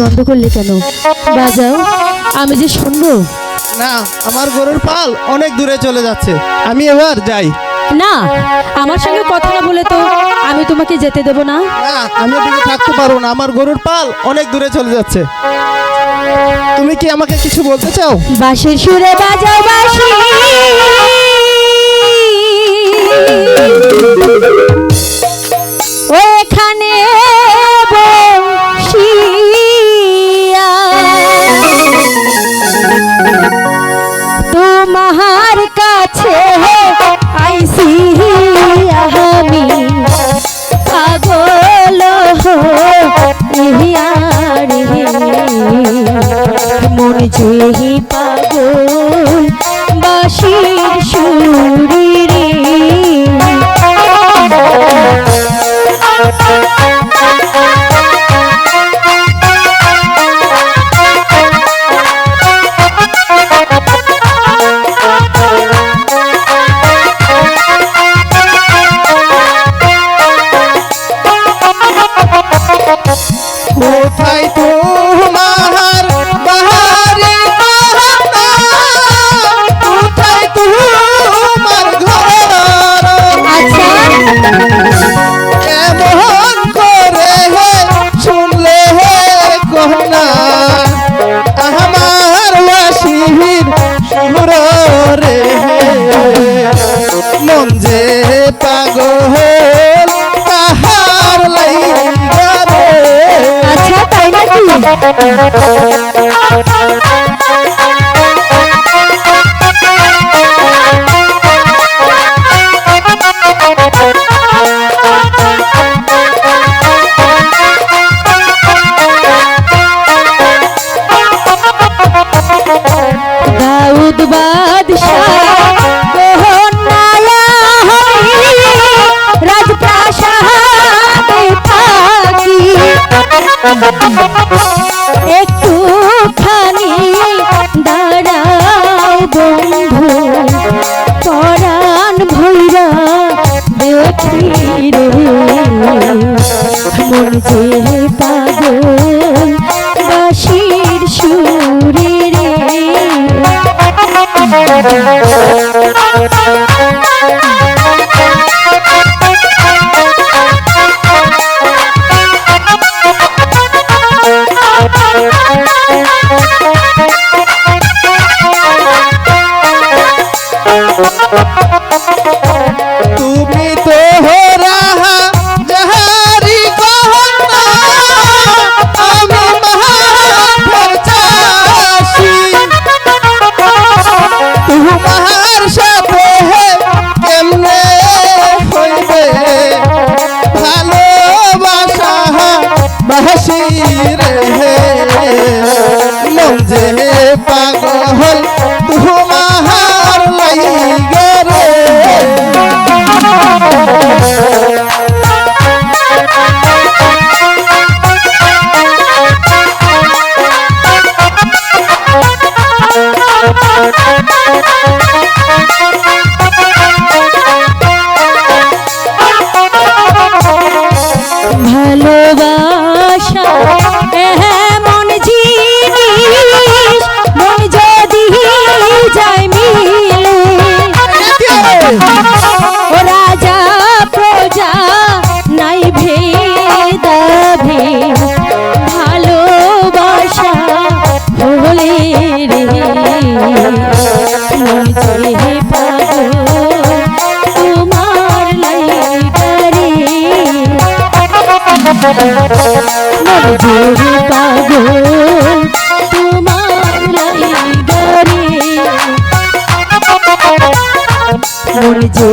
বন্ধ করলে কেন? বাজাও আমি যে শুনব না আমার গরুর পাল অনেক দূরে চলে যাচ্ছে। আমি এবার যাই। না আমার সঙ্গে কথা না বলে তো আমি তোমাকে যেতে দেব না। না আমি এদিকে থাকতে পারব না। আমার গরুর পাল অনেক দূরে চলে যাচ্ছে। তুমি কি আমাকে কিছু বলতে চাও? বাঁশির সুরে বাজাও বাঁশি। মন রে। মন যে পাগল তাহার লাইগা রে। আচ্ছা তাই নাকি? একটু খানি দাঁড়াও বন্ধু। পরাণ ভৈরা দেখি রে। মন যে পাগল সুরে রে। তুমি তো রাহা যাহারি গহনা আমি মহার চাষি। তোমার সাথে মজুরি পাগল তোমার লাইগারে মন যে